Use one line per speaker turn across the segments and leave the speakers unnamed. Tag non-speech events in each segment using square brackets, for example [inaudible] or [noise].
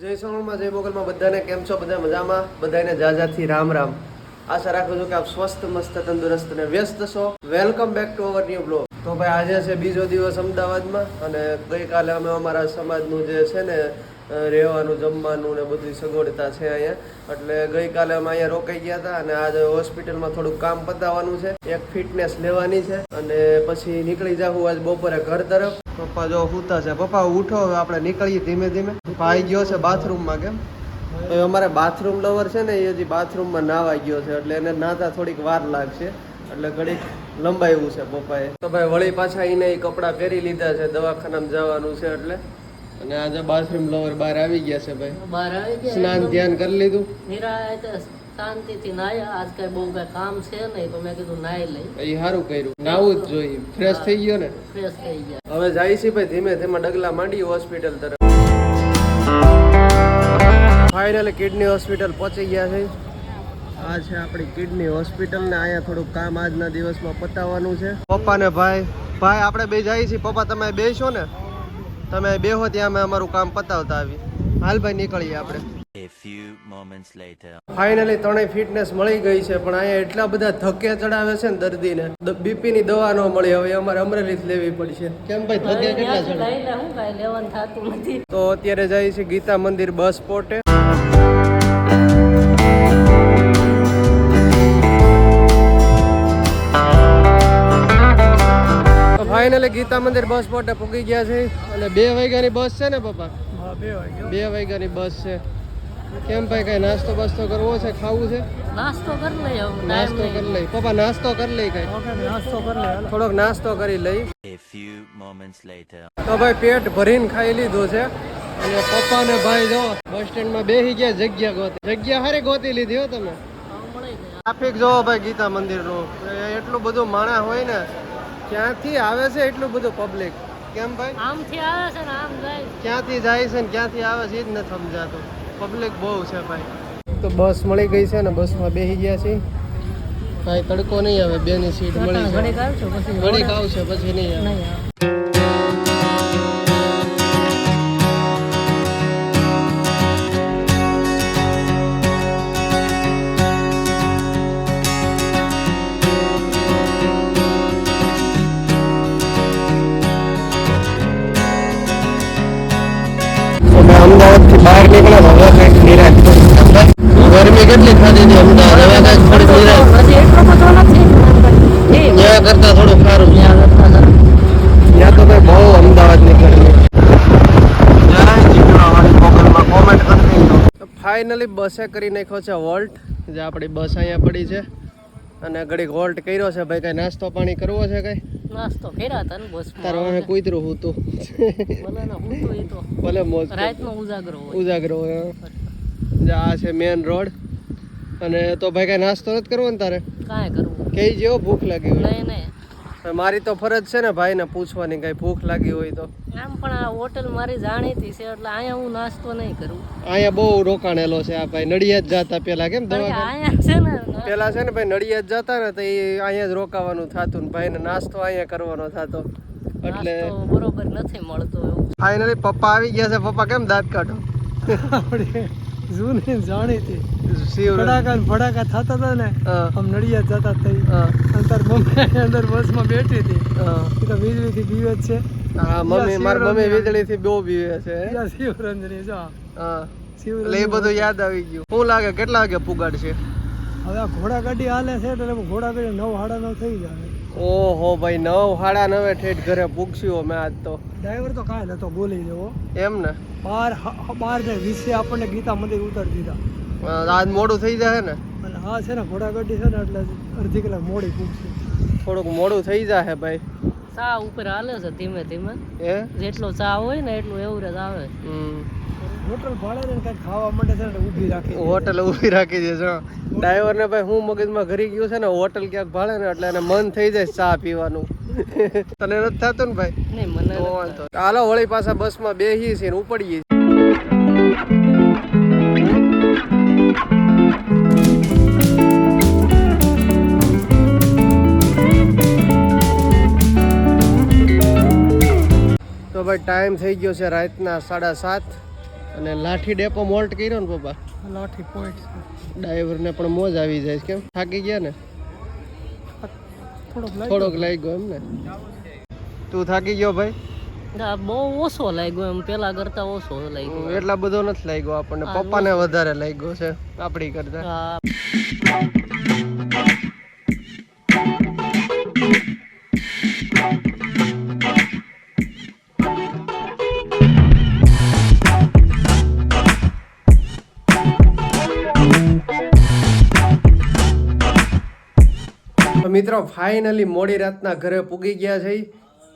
જય સોનલમાં જય મોગલમાં બધાને કેમ છો? બધા મજામાં? બધાને જાજાથી રામ રામ. આશા રાખું છું કે આપ સ્વસ્થ, મસ્ત, તંદુરસ્ત અને વ્યસ્ત છો. Welcome back to our new blog તો ભાઈ, આજે છે બીજો દિવસ અમદાવાદમાં અને ગઈકાલે અમે અમારા સમાજનું જે છે ને રહેવાનું, જમવાનું ને બધી સગવડતા છે અહીંયા. એટલે ગઈકાલે અમે અહીંયા રોકાઈ ગયા હતા અને આજે હોસ્પિટલમાં થોડુંક કામ પતાવવાનું છે. એક ફિટનેસ લેવાની છે અને પછી નીકળી જાવું આજ બપોરે ઘર તરફ. પપ્પા જો સૂતા છે. પપ્પા ઉઠો હવે આપણે નીકળીએ ધીમે ધીમે. ભાઈ ગયો છે બાથરૂમમાં કેમ? તો અમારે બાથરૂમ લવર છે ને એ હજી બાથરૂમમાં નાવા ગયો છે એટલે એને નાતા થોડીક વાર લાગશે. એટલે ઘડીક લંબાયું છે પપ્પાએ. તો ભાઈ વળી પાછા એને એ કપડાં પહેરી લીધા છે દવાખાનામાં જવાનું છે એટલે. અને આજે બાથરૂમ લવર બહાર આવી ગયા છે ભાઈ.
બહાર આવી ગયા
સ્નાન ધ્યાન કરી લીધું?
શાંતિથી નાયા. આજ કઈ બહુ કઈ કામ છે નહીં તો મેં કીધું નાહી લઈ.
એ સારું કર્યું. નાવું જ જોઈએ. ફ્રેશ થઈ ગયો ને?
ફ્રેશ થઈ ગયા.
હવે જાય છે ભાઈ ધીમે ધીમે ડગલા માંડી હોસ્પિટલ તરફ. ફાઇનલી કિડની હોસ્પિટલ પહોંચી ગયા છે. આ છે આપણી કિડની હોસ્પિટલ ને અહીંયા થોડુંક કામ આજના દિવસમાં પતાવવાનું છે. પપ્પા ને ભાઈ ભાઈ આપણે બે જઈએ છીએ. પપ્પા તમે બેસો ને. તમે બેહો ત્યાં અમે અમારું કામ પતાવતા આવી હાલ ભાઈ નીકળીએ આપણે.
A few moments later.
Finally ત્રણેય ફિટનેસ મળી ગઈ છે પણ અહીંયા એટલા બધા ધક્કે ચડાવે છે ને દર્દીને બીપી ની દવા ન મળી હવે અમારે અમરેલી જ લેવી પડશે. કેમ ભાઈ ધક્કે કેટલા ચડાવે?
લઈ લે હું કઈ લેવાનું થતું નથી.
તો અત્યારે જાય છે ગીતા મંદિર બસ પોર્ટે તો ફાઇનલી ગીતા મંદિર બસ પોર્ટે પૂગી ગયા છે. અને બે વાગ્યાની બસ છે ને પપ્પા? બે વાગ્યાની બસ છે. કેમ ભાઈ કઈ નાસ્તો બાસ્તો કરવો છે ખાવું છે?
નાસ્તો કરી લઈ
નાસ્તો કરી લઈ પપ્પા નાસ્તો કરી લઈ કઈ?
નાસ્તો કરી લે
થોડોક નાસ્તો કરી લઈ
A few moments later.
તો ભાઈ પેટ ભરીને ખાઈ લીધું છે. અને પપ્પા ને ભાઈ જો બસ સ્ટેન્ડમાં બેસી ગયા જગ્યા ગોતી. જગ્યા હારે ગોતી લીધી હો તમે. ટ્રાફિક જોવો ભાઈ ગીતા મંદિરનું એટલું બધું માણા હોય ને ક્યાંથી આવે છે એટલું બધું પબ્લિક કેમ ભાઈ?
આમથી આવે છે ને આમ જાય.
ક્યાંથી જાય છે ને ક્યાંથી આવે છે એ જ નથી સમજાતું. પબ્લિક બહુ છે ભાઈ. તો બસ મળી ગઈ છે ને બસમાં બેસી ગયા છે ભાઈ તડકો નહીં આવે બેની સીટ મળી છે
ઘડીક આવશો પછી
નહીં આવે. અમદાવાદથી બહાર નીકળ્યા હવે કંઈક નિરાશ ગરમી કેટલી થતી હતી અમદાવાદ? હવે કંઈક થોડીક નિરાશ. ત્યાં કરતા થોડું સારું.
ત્યાં.
તો કંઈ બહુ અમદાવાદની ગરમી કોમેન્ટ ફાઇનલી બસે કરી નાખ્યો છે વોલ્ટ જે આપણી બસ અહીંયા પડી છે. અને ઘડીક વોલ્ટ કર્યો છે. ભાઈ કઈ નાસ્તો પાણી કરવો છે કઈ?
નાસ્તો કર્યા હતા ને બસ
તારો કૂતરું હું તું
ભલે ને હું તો
ભલે મોજ
રાતનો ઉજાગરો હોય.
ઉજાગરો હોય. આ છે મેન રોડ અને તો ભાઈ કઈ નાસ્તો નથી કરવો ને તારે?
કાંઈ કરવું
કઈ જેવો ભૂખ લાગી
નહીં નહીં.
મારી તો ફરજ છે ને ભાઈને પૂછવાની કઈ ભૂખ લાગી હોય તો.
આમ પણ આ હોટલ મારી જાણીતી છે એટલે અહીંયા હું નાસ્તો નહીં કરું.
અહીંયા બહુ રોકાણેલો છે આ ભાઈ નડિયાદ જતા પેલા કેમ દવા
અહીંયા છે ને
પેલા છે ને ભાઈ નડિયાદ જતા ને તો એ અહીંયા જ રોકાવાનું થતું ને ભાઈને નાસ્તો અહીંયા કરવાનો થતો. એટલે
બરોબર નથી મળતો એવું.
ફાઇનલી પપ્પા આવી ગયા છે. પપ્પા કેમ દાંત કાઢો? [laughs]
જૂની જાણીતી ફડાકા ને ફટાકા થતા હતા ને આમ નડિયાદ જતા થઈ અંતર મમ્મી અંદર બસમાં બેઠી હતી. તો વીજળીથી બીવે જ છે.
હા મમ્મી મારી મમ્મી વીજળી થી બહુ બીવે છે.
શિવરંજની જો.
હા. એટલે એ બધું યાદ આવી ગયું. શું લાગે? કેટલા વાગે પુગાડશે?
હવે આ ઘોડા ગાડી હાલે છે એટલે ઘોડા ગાડી નવ સાડા નવ થઈ જાય
ઓહો ભાઈ નવ સાડા નવે ઠેઠ ઘરે પૂછ્યો મેં આજ તો.
ડ્રાઈવર તો કાંઈ નતો બોલી લેવો.
એમ ને?
બાર બાર ને વીસે આપણને ગીતા મંદિર ઉતારી દીધા.
આજ મોડું થઈ જાય ને?
અને હા છે ને ઘોડા ગાડી છે ને એટલે અડધી કલાક મોડી પૂગશે
થોડુંક મોડું થઈ જાય ભાઈ.
ચા ઉપર હાલે છે ધીમે ધીમે. જેટલો ચા હોય ને એટલું એવરેજ આવે.
હમ.
હોટલ ભાડે ને કંઈક ખાવા માટે છે ને ઊભી રાખી દે.
હોટલ ઊભી રાખી દે છો ડ્રાઈવર ને ભાઈ હું મગજમાં ઘરી ગયું છે ને હોટલ ક્યાંક ભાડે ને એટલે એને મન થઈ જાય ચા પીવાનું [laughs] તને નથી થતું ને ભાઈ
મને.
હાલો વળી પાછા બસમાં બેસીએ છીએ ને ઉપડીએ છીએ. તો ભાઈ ટાઈમ થઈ ગયો છે રાતના સાડા સાત અને લાઠી ડેપો મોલ્ટ કર્યો ને પપ્પા?
લાઠી પોઈન્ટ
ડ્રાઈવરને પણ મોજ આવી જાય કેમ? થાકી ગયા ને?
થોડોક લાગ્યો.
થોડોક લાગ્યો એમ ને તું થાકી ગયો ભાઈ?
ના બહુ ઓછો લાગ્યો એમ. પેલા કરતા ઓછો લાગ્યો.
એટલા બધો નથી લાગ્યો આપણને. પપ્પાને વધારે લાગ્યો છે આપણી કરતા. મિત્રો ફાઇનલી મોડી રાતના ઘરે પૂગી ગયા છે.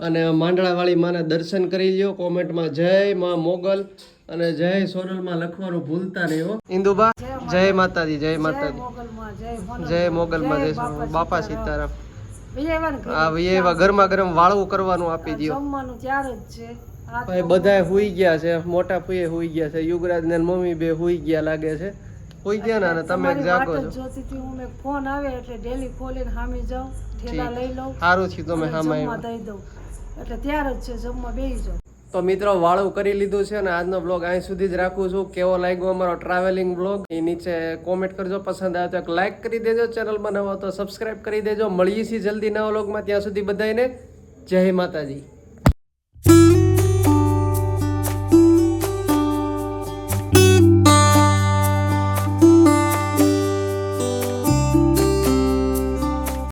અને માંડળાવાળી માને દર્શન કરી લ્યો. કોમેન્ટમાં જય માં મોગલ અને જય સોનલમાં લખવાનું ભૂલતા નહીં હો. ઇન્દુબા, જય માતાજી જય માતાજી. જય મોગલમાં, જય બાપા સીતારામ. આ એવા ગરમા ગરમ વાળવું કરવાનું આપી દો બધા હુઈ ગયા છે. મોટા પુએ હુઈ ગયા છે. યુગરાજ ને મમ્મી બે હુઈ ગયા લાગે છે. હુઈ ગયા ના તમે જાગો છો
જોતી હતી હું મે ફોન આવે એટલે ડેલી ખોલીને હામી જાઉં થેલા લઈ લઉં
સારું થયું તમે હામાં
દઈ દઉં. એટલે ત્યાર જ છે જમવા બેસી જાઉં.
તો મિત્રો વાળું કરી લીધું છે અને આજનો બ્લોગ અહીં સુધી જ રાખું છું. કેવો લાગ્યો અમારો ટ્રાવેલિંગ બ્લોગ એ નીચે કોમેન્ટ કરજો. પસંદ આવે તો એક લાઇક કરી દેજો. ચેનલ બનાવો તો સબસ્ક્રાઇબ કરી દેજો. મળીએ છીએ જલ્દી નવા બ્લોગમાં ત્યાં સુધી બધાને જય માતાજી.